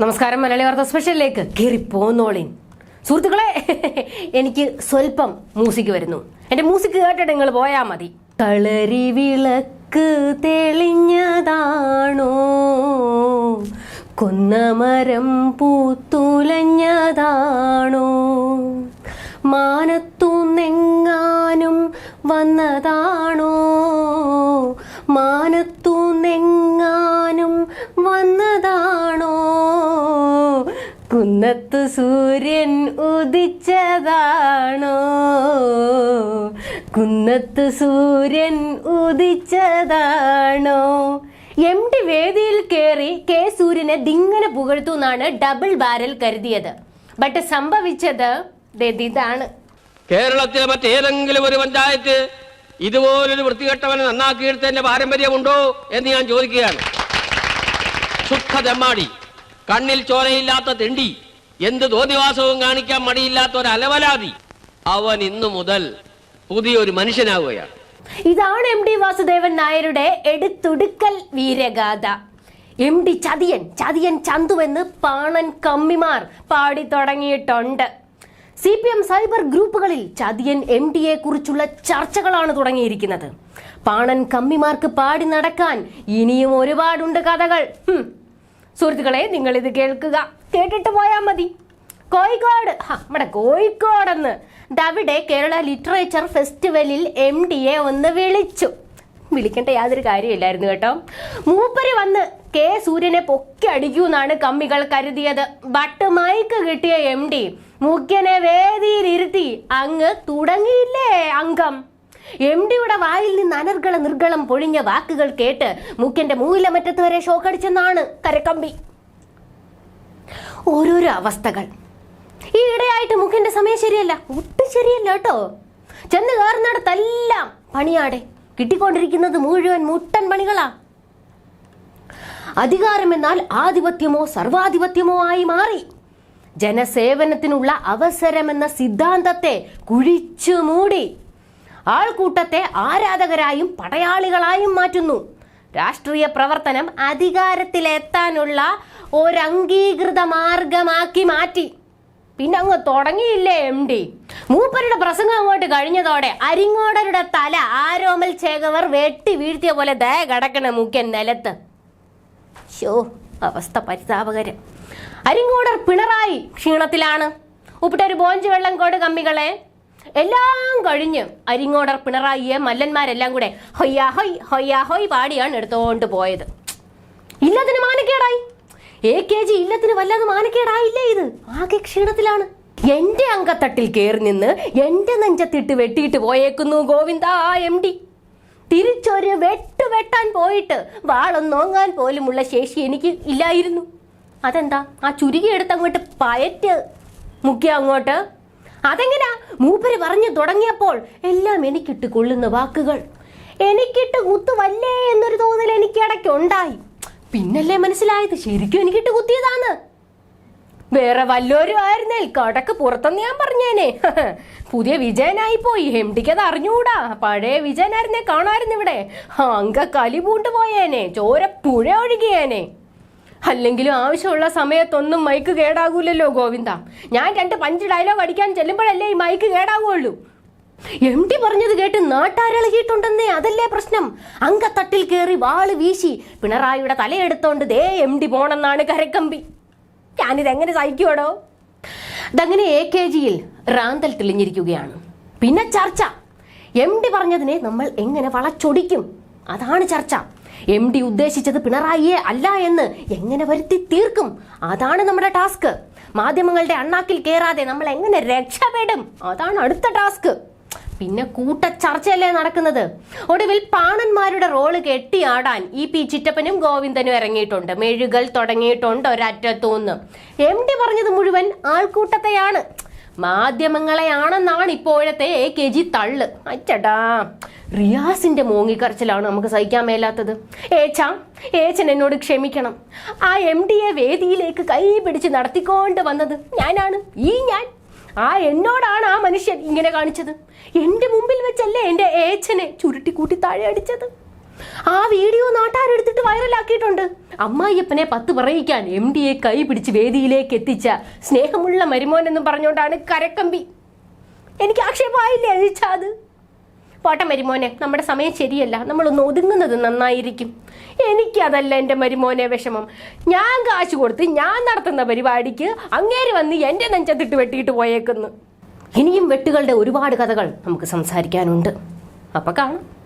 നമസ്കാരം മലയാളി വാർത്ത സ്പെഷ്യലിലേക്ക് കയറി പോന്നോളിൻ. സുഹൃത്തുക്കളെ എനിക്ക് സ്വല്പം മ്യൂസിക് വരുന്നു. എന്റെ മ്യൂസിക് കേട്ടിട്ട് നിങ്ങൾ പോയാ മതി. കളരി വിളക്ക് തെളിഞ്ഞതാണോ? കൊന്നമരം പൂത്തുലഞ്ഞതാണോ? മാനത്തു നെങ്ങാനും വന്നതാണോ? കുന്നത്ത് സൂര്യൻ ഉദിച്ചതാണോ? കുന്നത്ത് സൂര്യൻ ഉദിച്ചതാണോ? എം ടി വേദിയിൽ കയറി കെ സൂര്യനെ ദിങ്ങനെ പുകഴ്ത്തു എന്നാണ് ഡബിൾ ബാരൽ കരുതിയത്. ബട്ട് സംഭവിച്ചത് ഇതാണ്. കേരളത്തിലെ മറ്റേതെങ്കിലും ഒരു പഞ്ചായത്ത് ഇതുപോലൊരു വൃത്തികെട്ടവനെ നന്നാക്കിയെടുത്തതിന്റെ പാരമ്പര്യമുണ്ടോ എന്ന് ഞാൻ ചോദിക്കുകയാണ്. ശുദ്ധ തെമ്മാടി. കണ്ണിൽ ചോരയില്ലാത്ത തിണ്ടി. എന്ത് തോന്നിവാസവും കാണിക്കാൻ മടിയില്ലാത്ത ഒരു അലവലാതി. അവൻ ഇന്നു മുതൽ പുതിയൊരു മനുഷ്യനാവുകയാണ്. ഇതാണ് എം ഡി വാസുദേവൻ നായരുടെ എടുത്തുടുക്കൽ വീരഗാഥ. എം ഡി ചതിയൻ ചതിയൻ ചന്തുവെന്ന് പാണൻ കമ്മിമാർ പാടി തുടങ്ങിയിട്ടുണ്ട്. സി പി എം സൈബർ ഗ്രൂപ്പുകളിൽ ചതിയൻ എം ഡിയെ കുറിച്ചുള്ള ചർച്ചകളാണ് തുടങ്ങിയിരിക്കുന്നത്. പാണൻ കമ്മിമാർക്ക് പാടി നടക്കാൻ ഇനിയും ഒരുപാടുണ്ട് കഥകൾ. സുഹൃത്തുക്കളെ നിങ്ങൾ ഇത് കേൾക്കുക. കേട്ടിട്ട് പോയാൽ മതി. കോഴിക്കോട്. നമ്മുടെ കോഴിക്കോടെന്ന്. ദവിടെ കേരള ലിറ്ററേച്ചർ ഫെസ്റ്റിവലിൽ എം എ ഒന്ന് വിളിച്ചു. വിളിക്കേണ്ട യാതൊരു കാര്യമില്ലായിരുന്നു കേട്ടോ. മൂപ്പര് വന്ന് കെ സൂര്യനെ പൊക്കി അടിക്കൂ എന്നാണ് കമ്മികൾ കരുതിയത്. ബട്ട് മൈക്ക് കിട്ടിയ എം ഡി മുഖ്യനെ വേദിയിലിരുത്തി അങ്ങ് തുടങ്ങിയില്ലേ അംഗം? എം ഡിയുടെ വായിൽ നിന്ന് അനർഗള നിർഗളം പൊഴിഞ്ഞ വാക്കുകൾ കേട്ട് മുഖ്യന്റെ മൂലമറ്റത്ത് വരെ ഷോക്കടിച്ചെന്നാണ് കരക്കമ്പി. ഓരോരോ അവസ്ഥകൾ. ഈ ഇടയായിട്ട് മുഖ്യന്റെ സമയം ശരിയല്ല. ഒട്ടും ശരിയല്ല കേട്ടോ. ചെന്ന് കയറുന്നിടത്തെല്ലാം പണിയാടെ. കിട്ടിക്കൊണ്ടിരിക്കുന്നത് മുഴുവൻ മുട്ടൻ പണികളാ. അധികാരം എന്നാൽ ആധിപത്യമോ സർവാധിപത്യമോ ആയി മാറി. ജനസേവനത്തിനുള്ള അവസരമെന്ന സിദ്ധാന്തത്തെ കുഴിച്ചു മൂടി. ആൾക്കൂട്ടത്തെ ആരാധകരായും പടയാളികളായും മാറ്റുന്നു. രാഷ്ട്രീയ പ്രവർത്തനം അധികാരത്തിലെത്താനുള്ള ഒരംഗീകൃത മാർഗമാക്കി മാറ്റി. പിന്നെ അങ്ങ് തുടങ്ങിയില്ലേ എം ഡി? മൂപ്പരുടെ പ്രസംഗം അങ്ങോട്ട് കഴിഞ്ഞതോടെ അരിങ്ങോടരുടെ തല ആരോമൽ ചേകവർ വെട്ടി വീഴ്ത്തിയ പോലെ ദയ കിടക്കണ മുഖ്യൻ നിലത്ത്. ഷോ അവസ്ഥ പരിതാപകരം. അരിങ്ങോടർ പിണറായി ക്ഷീണത്തിലാണ്. ഉപ്പിട്ടൊരു ബോഞ്ച് വെള്ളം കോട് കമ്മികളെ എല്ലാം കഴിഞ്ഞ് അരിങ്ങോടർ പിണറായിയെ മല്ലന്മാരെല്ലാം കൂടെ ഹൊയ്യാ ഹൊയ് ഹൊയ്യാ ഹൊയ് പാടിയാണ് എടുത്തോണ്ട് പോയത്. ഇല്ലത്തിന് മാനക്കേടായി. എ കെ ജി ഇല്ലത്തിന് വല്ലാതെ മാനക്കേടായില്ലേ ഇത്? ആകെ ക്ഷീണത്തിലാണ്. എന്റെ അങ്കത്തട്ടിൽ കയറി നിന്ന് എന്റെ നെഞ്ചത്തിട്ട് വെട്ടിയിട്ട് പോയേക്കുന്നു ഗോവിന്ദ ആ എം ഡി. തിരിച്ചൊരു വെട്ട് വെട്ടാൻ പോയിട്ട് വാളൊന്നോങ്ങാൻ പോലുമുള്ള ശേഷി എനിക്ക് ഇല്ലായിരുന്നു. അതെന്താ? ആ ചുരുക്കി എടുത്ത് അങ്ങോട്ട് പയറ്റ് മുക്കിയ അങ്ങോട്ട് അതെങ്ങനാ? മൂപ്പര് പറഞ്ഞു തുടങ്ങിയപ്പോൾ എല്ലാം എനിക്കിട്ട് കൊള്ളുന്ന വാക്കുകൾ. എനിക്കിട്ട് കുത്തുവല്ലേ എന്നൊരു തോന്നൽ എനിക്ക് ഇടയ്ക്ക് ഉണ്ടായി. പിന്നല്ലേ മനസ്സിലായത്? ശരിക്കും എനിക്കിട്ട് കുത്തിയതാണ് വേറെ വല്ലോരും ആയിരുന്നേൽ കടക്ക് പുറത്തെന്ന് ഞാൻ പറഞ്ഞേനെ. പുതിയ വിജയനായി പോയി ഡിക്ക് അത് അറിഞ്ഞൂടാ. പഴയ വിജയനായിരുന്നേ കാണായിരുന്നു ഇവിടെ. അങ്ക കലി പൂണ്ടു പോയേനെ ചോര പുഴ ഒഴുകിയേനെ. അല്ലെങ്കിലും ആവശ്യമുള്ള സമയത്തൊന്നും മൈക്ക് കേടാകൂലല്ലോ ഗോവിന്ദ. ഞാൻ രണ്ട് പഞ്ച് ഡയലോഗ് അടിക്കാൻ ചെല്ലുമ്പോഴല്ലേ ഈ മൈക്ക് കേടാകുള്ളൂ എം ടി പറഞ്ഞത് കേട്ട് നാട്ടാരളകിയിട്ടുണ്ടെന്നേ അതല്ലേ പ്രശ്നം. അങ്കത്തട്ടിൽ കയറി വാൾ വീശി പിണറായിയുടെ തലയെടുത്തോണ്ട് ദേ എം ടി പോണെന്നാണ് കരക്കമ്പി. ഞാനിതെങ്ങനെ സഹിക്കുവാടോ? ഇതങ്ങനെ എ കെ ജിയിൽ റാന്തൽ തെളിഞ്ഞിരിക്കുകയാണ്. പിന്നെ ചർച്ച. എം ഡി പറഞ്ഞതിനെ നമ്മൾ എങ്ങനെ വളച്ചൊടിക്കും? അതാണ് ചർച്ച. എം ഡി ഉദ്ദേശിച്ചത് പിണറായിയെ അല്ല എന്ന് എങ്ങനെ വരുത്തി തീർക്കും? അതാണ് നമ്മുടെ ടാസ്ക്. മാധ്യമങ്ങളുടെ അണ്ണാക്കിൽ കയറാതെ നമ്മൾ എങ്ങനെ രക്ഷപ്പെടും? അതാണ് അടുത്ത ടാസ്ക്. പിന്നെ കൂട്ട ചർച്ചയല്ലേ നടക്കുന്നത്? ഒടുവിൽ പാണന്മാരുടെ റോൾ കെട്ടിയാടാൻ ഇ പി ചിറ്റപ്പനും ഗോവിന്ദനും ഇറങ്ങിയിട്ടുണ്ട്. മെഴുകൽ തുടങ്ങിയിട്ടുണ്ട് ഒരറ്റത്തൂന്ന് എം ഡി പറഞ്ഞത് മുഴുവൻ ആൾക്കൂട്ടത്തെയാണ്. മാധ്യമങ്ങളെയാണെന്നാണ് ഇപ്പോഴത്തെ എ കെ ജി തള്ള്. അച്ചടാ. റിയാസിന്റെ മോങ്ങിക്കരച്ചിലാണ് നമുക്ക് സഹിക്കാൻ മേലാത്തത്. ഏച്ചാ ഏച്ചൻ എന്നോട് ക്ഷമിക്കണം. ആ എം ഡിയെ വേദിയിലേക്ക് കൈ പിടിച്ച് നടത്തിക്കൊണ്ട് വന്നത് ഞാനാണ് ഈ ഞാൻ. ആ എന്നോടാണ് ആ മനുഷ്യൻ ഇങ്ങനെ കാണിച്ചത്. എന്റെ മുമ്പിൽ വെച്ചല്ലേ എന്റെ ഏച്ചനെ ചുരുട്ടിക്കൂട്ടി താഴെ അടിച്ചത്. ആ വീഡിയോ നാട്ടാരെടുത്തിട്ട് വൈറലാക്കിയിട്ടുണ്ട്. അമ്മായിയപ്പനെ പത്ത് പറയിക്കാൻ എം ഡിയെ കൈ പിടിച്ച് വേദിയിലേക്ക് എത്തിച്ച സ്നേഹമുള്ള മരുമോൻ എന്ന് പറഞ്ഞുകൊണ്ടാണ് കരക്കമ്പി. എനിക്ക് ആക്ഷേപമായില്ലേ അഴിച്ചാത് പോട്ടെ മരുമോനെ നമ്മുടെ സമയം ശരിയല്ല. നമ്മളൊന്ന് ഒതുങ്ങുന്നത് നന്നായിരിക്കും. എനിക്കതല്ല എന്റെ മരുമോനെ വിഷമം. ഞാൻ കാശ് കൊടുത്ത് ഞാൻ നടത്തുന്ന പരിപാടിക്ക് അങ്ങേര് വന്ന് എന്റെ നെഞ്ചത്തിട്ട് വെട്ടിയിട്ട് പോയേക്കുന്നു. ഇനിയും വെട്ടുകളുടെ ഒരുപാട് കഥകൾ നമുക്ക് സംസാരിക്കാനുണ്ട്. അപ്പം കാണാം.